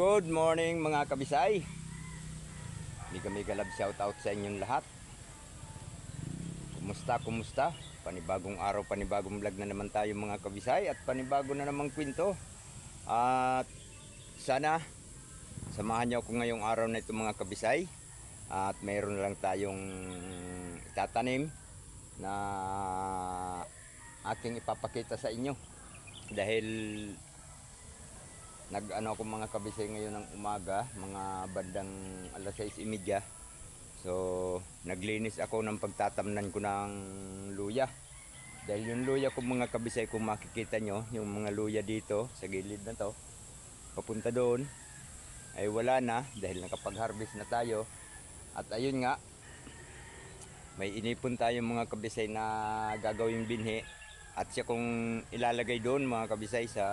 Good morning mga kabisay. Hindi kami galab shout out sa inyong lahat. Kumusta, kumusta? Panibagong araw, panibagong vlog na naman tayo mga kabisay at panibago na namang kwento. At sana samahan niyo ako ngayong araw na ito mga kabisay. At mayroon lang tayong itatanim na aking ipapakita sa inyo. Dahil nag ano ako mga kabisay ngayon ng umaga, mga bandang alas 6.30. So, naglinis ako ng pagtatamnan ko ng luya. Dahil yung luya ko mga kabisay, kung makikita nyo, yung mga luya dito sa gilid na to, papunta doon, ay wala na dahil nakapag-harvest na tayo. At ayun nga, may inipon tayo mga kabisay na gagawing binhi. At siya kung ilalagay doon mga kabisay sa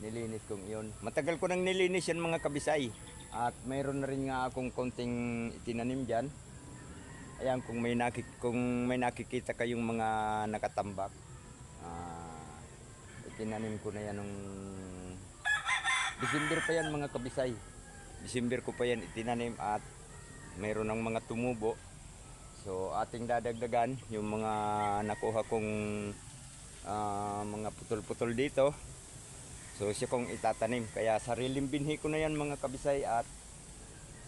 nilinis kong iyon. Matagal ko nang nilinis yan mga kabisay. At mayroon na rin nga akong konting itinanim dyan. Ayan, kung may, nakik kung may nakikita kayong mga nakatambak, ah, itinanim ko na yan nung December pa yan mga kabisay. December ko pa yan itinanim at mayroon ng mga tumubo. So ating dadagdagan yung mga nakuha kong ah, mga putol-putol dito. So siya kong itatanim. Kaya sariling binhi ko na yan mga kabisay at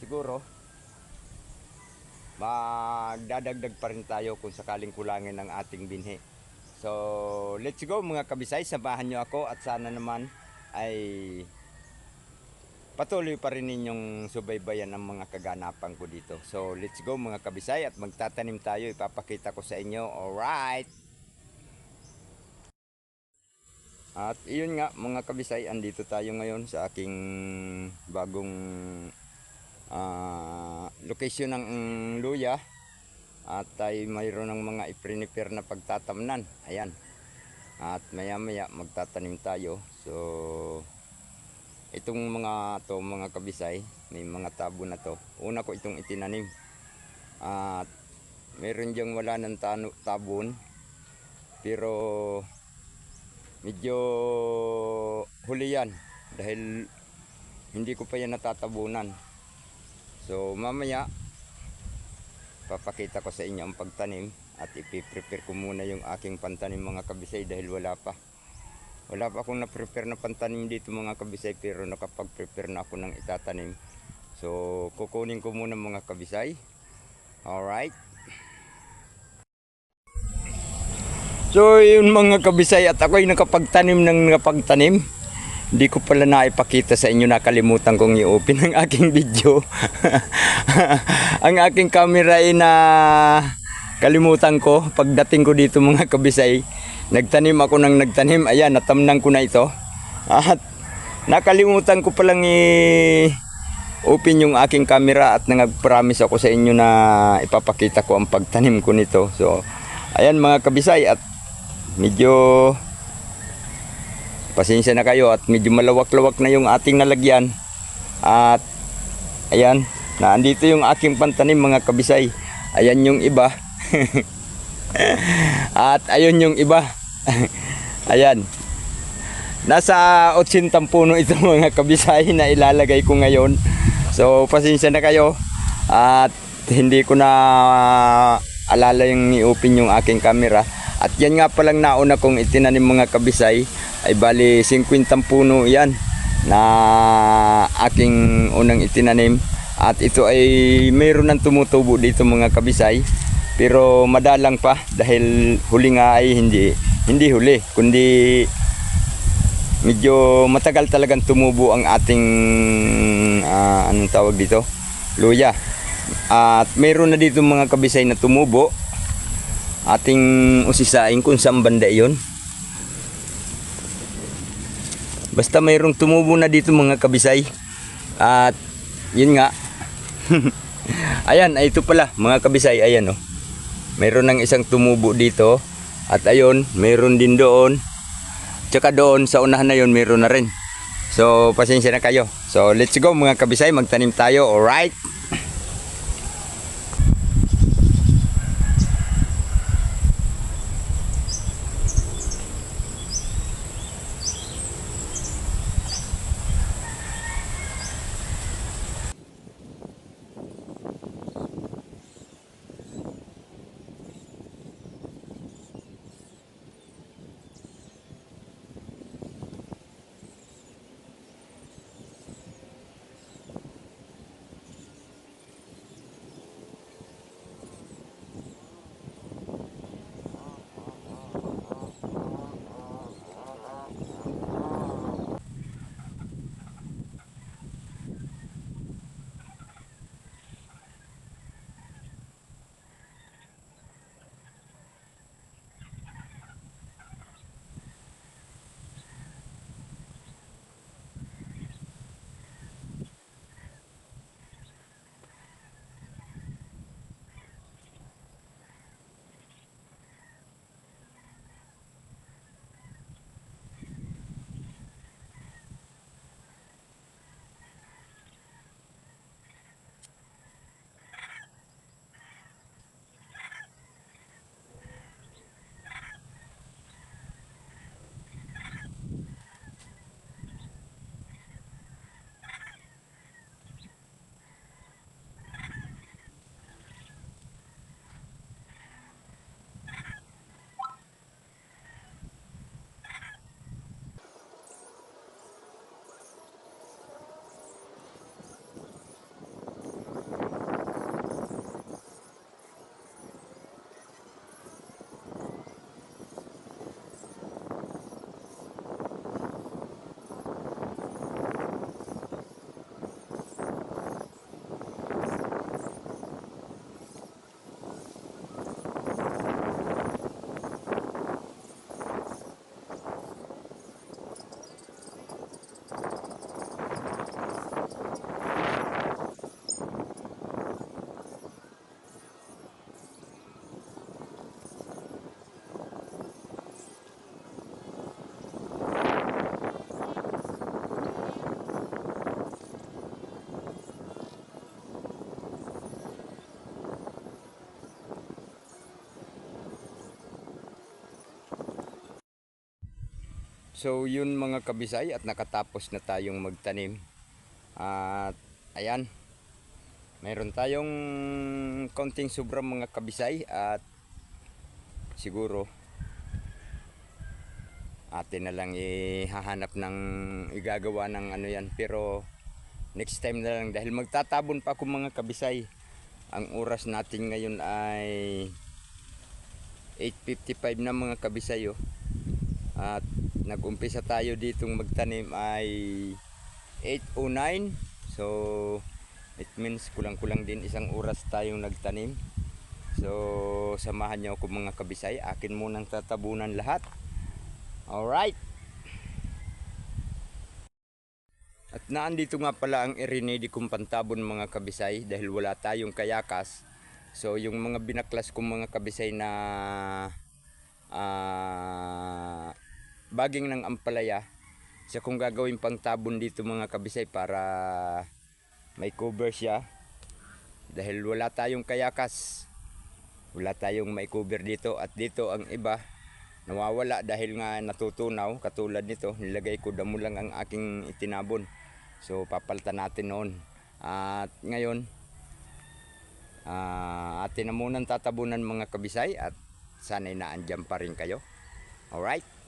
siguro magdadagdag pa rin tayo kung sakaling kulangin ang ating binhi. So let's go mga kabisay, samahan nyo ako at sana naman ay patuloy pa rin ninyong subaybayan ang mga kaganapan ko dito. So let's go mga kabisay at magtatanim tayo, ipapakita ko sa inyo. Alright! At iyon nga mga kabisay, andito tayo ngayon sa aking bagong ah, location ng mm, luya. At ay mayroon ng mga ipriniper na pagtatamnan. Ayan. At maya maya magtatanim tayo. So itong mga to mga kabisay, may mga tabo na to. Una ko itong itinanim. At meron diyang wala ng tano, tabon. Pero medyo huli yan dahil hindi ko pa yan natatabunan. So mamaya papakita ko sa inyo ang pagtanim at ipiprepare ko muna yung aking pantanim mga kabisay dahil wala pa. Wala pa akong na-prepare na pantanim dito mga kabisay pero nakapag-prepare na ako ng itatanim. So kukunin ko muna mga kabisay. Alright. So yun mga kabisay at ako'y nakapagtanim ng nakapagtanim. Hindi ko pala naipakita sa inyo nakalimutan kong i-open ang aking video. ang aking camera ay na kalimutan ko pagdating ko dito mga kabisay. Nagtanim ako ng nagtanim. Ayan, natamnan ko na ito. At nakalimutan ko palang i- open yung aking camera at nag-promise ako sa inyo na ipapakita ko ang pagtanim ko nito. So, ayan mga kabisay at medyo pasensya na kayo at medyo malawak-lawak na yung ating nalagyan. At ayan, na andito yung aking pantanim mga kabisay. Ayan yung iba. at ayun yung iba. ayan. Nasa 80 puno ito mga kabisay na ilalagay ko ngayon. So pasensya na kayo at hindi ko na alala yung i-open yung aking camera. At yan nga palang nauna kong itinanim mga kabisay ay bali 50 puno yan na aking unang itinanim. At ito ay mayroon ng tumutubo dito mga kabisay. Pero madalang pa dahil huli nga ay hindi hindi huli kundi medyo matagal talagang tumubo ang ating ah, anong tawag dito luya at mayroon na dito mga kabisay na tumubo ating usisain kung saan banda yon basta mayroong tumubo na dito mga kabisay at yun nga ayan ay ito pala mga kabisay ayan oh mayroon ng isang tumubo dito at ayun mayroon din doon Tsaka doon sa unahan na yon meron na rin. So pasensya na kayo. So let's go mga kabisay, magtanim tayo. Alright? So yun mga kabisay at nakatapos na tayong magtanim. At ayan, mayroon tayong konting sobrang mga kabisay at siguro atin na lang ihahanap ng igagawa ng ano yan pero next time na lang dahil magtatabon pa ako mga kabisay ang oras natin ngayon ay 8.55 na mga kabisay oh. at nag-umpisa tayo ditong magtanim ay 8.09 so it means kulang-kulang din isang oras tayong nagtanim. So samahan niyo ako mga kabisay. Akin munang tatabunan lahat. Alright. At naandito nga pala ang irinidi kong pantabon mga kabisay dahil wala tayong kayakas. So yung mga binaklas kong mga kabisay na ah, baging ng ampalaya. Siya kung gagawin pang tabon dito mga kabisay para may cover siya dahil wala tayong kayakas wala tayong may cover dito at dito ang iba nawawala dahil nga natutunaw katulad nito nilagay ko damo lang ang aking itinabon. So papalitan natin noon. At ngayon ah, atin na munang tatabunan mga kabisay at sana'y naandyan pa rin kayo. Alright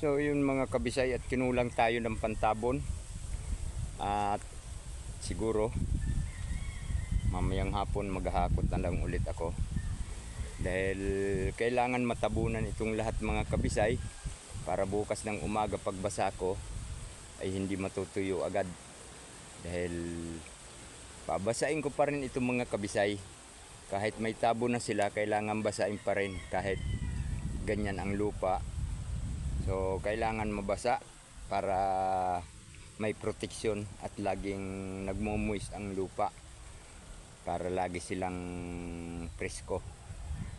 So yun mga kabisay at kinulang tayo ng pantabon. At siguro mamayang hapon maghahakot na lang ulit ako. Dahil kailangan matabunan itong lahat mga kabisay para bukas ng umaga pagbasa ko ay hindi matutuyo agad. Dahil babasain ko pa rin itong mga kabisay. Kahit may tabo na sila kailangan basain pa rin kahit ganyan ang lupa So kailangan mabasa para may proteksyon at laging nagmo-moist ang lupa para lagi silang presko.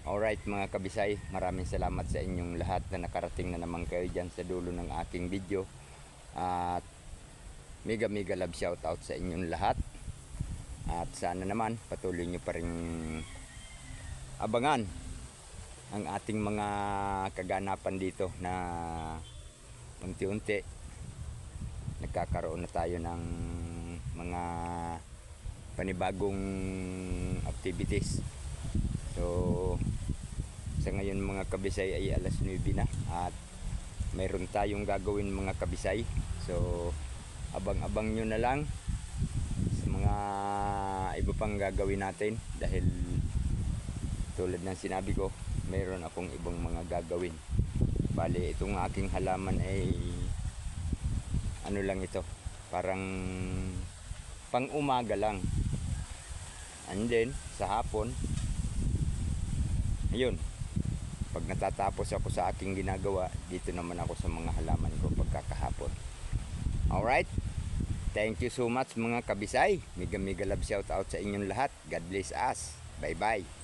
Alright mga kabisay, maraming salamat sa inyong lahat na nakarating na naman kayo dyan sa dulo ng aking video. At mega mega love shout out sa inyong lahat. At sana naman patuloy nyo pa rin abangan ang ating mga kaganapan dito na unti-unti nagkakaroon na tayo ng mga panibagong activities. So sa ngayon mga kabisay ay alas 9 na at mayroon tayong gagawin mga kabisay. So abang-abang nyo na lang sa mga iba pang gagawin natin dahil tulad ng sinabi ko mayroon akong ibang mga gagawin bali itong aking halaman ay ano lang ito parang pang umaga lang and then sa hapon ayun pag natatapos ako sa aking ginagawa dito naman ako sa mga halaman ko pagkakahapon alright Thank you so much mga kabisay. Mega mega love shout out sa inyong lahat. God bless us. Bye bye.